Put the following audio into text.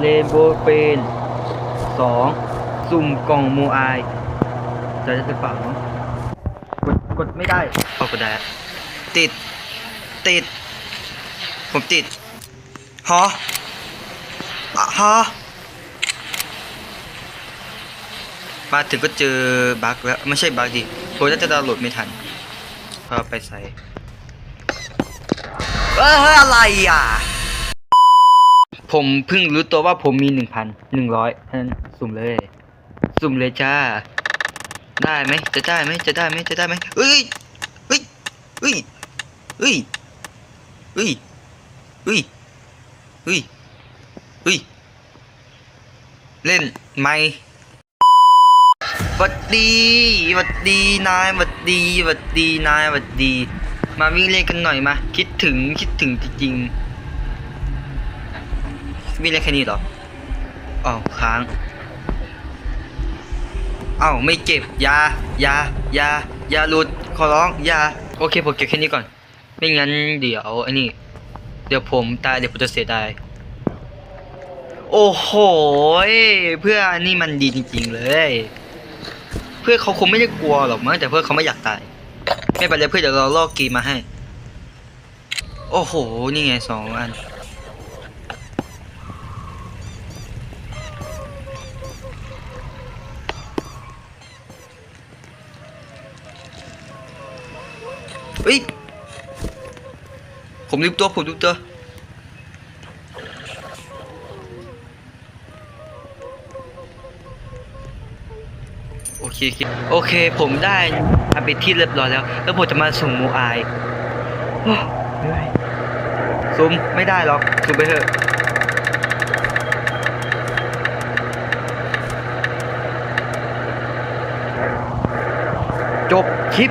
เลนโบเฟนสองสุ่มกล่องมูอายจะได้หรือเปล่าเนาะกดกดไม่ได้เอากดได้ติด ติด ผมติดฮะฮะมาถึงก็เจอบั๊กแล้วไม่ใช่บั๊กดิผมน่าจะดาวน์โหลดไม่ทันพอไปใส่เอ้ยอะไรอะ ผมเพิ่งรู้ตัวว่าผมมีหนึ่งพันหนึ่งร้อยนั้นสุ่มเลย สุ่มเลยจ้า ได้ไหมจะได้ไหมจะได้ไหมจะได้ไหมเอ้ยเฮ้ยเฮ้ยเฮ้ยเฮ้ยเฮ้ยเฮ้ยเฮ้ยเล่นไหมหวัดดีหวัดดีนายหวัดดีหวัดดีนายหวัดดี มาวิ่งเล่นกันหน่อยมา คิดถึงคิดถึงจริงๆ วิ่งเล่นแค่นี้เหรออ้าวค้างอ้าวไม่เก็บยายายายาหลุดขอร้องยาโอเคผมเก็บแค่นี้ก่อน ไม่งั้นเดี๋ยวไอ้นี่เดี๋ยวผมตายเดี๋ยวผมจะเสียดายโอ้โหเพื่อนนี่มันดีจริง ๆ เลย เพื่อเขาคงไม่ได้กลัวหรอกมั้งแต่เพื่อเขาไม่อยากตายไม่เป็นไรเพื่อนเดี๋ยวเราลอกกมมาให้ โอ้โห นี่ไงสองอัน ฮ้ย ผมลืมตัว ผมลืมตัว โอเคโอเค ผมได้ทำเป็นที่เรียบร้อยแล้ว แล้วผมจะมาส่งโมอายโอ้เหนื่อยซูมไม่ได้หรอกซูมไปเถอะจบคลิป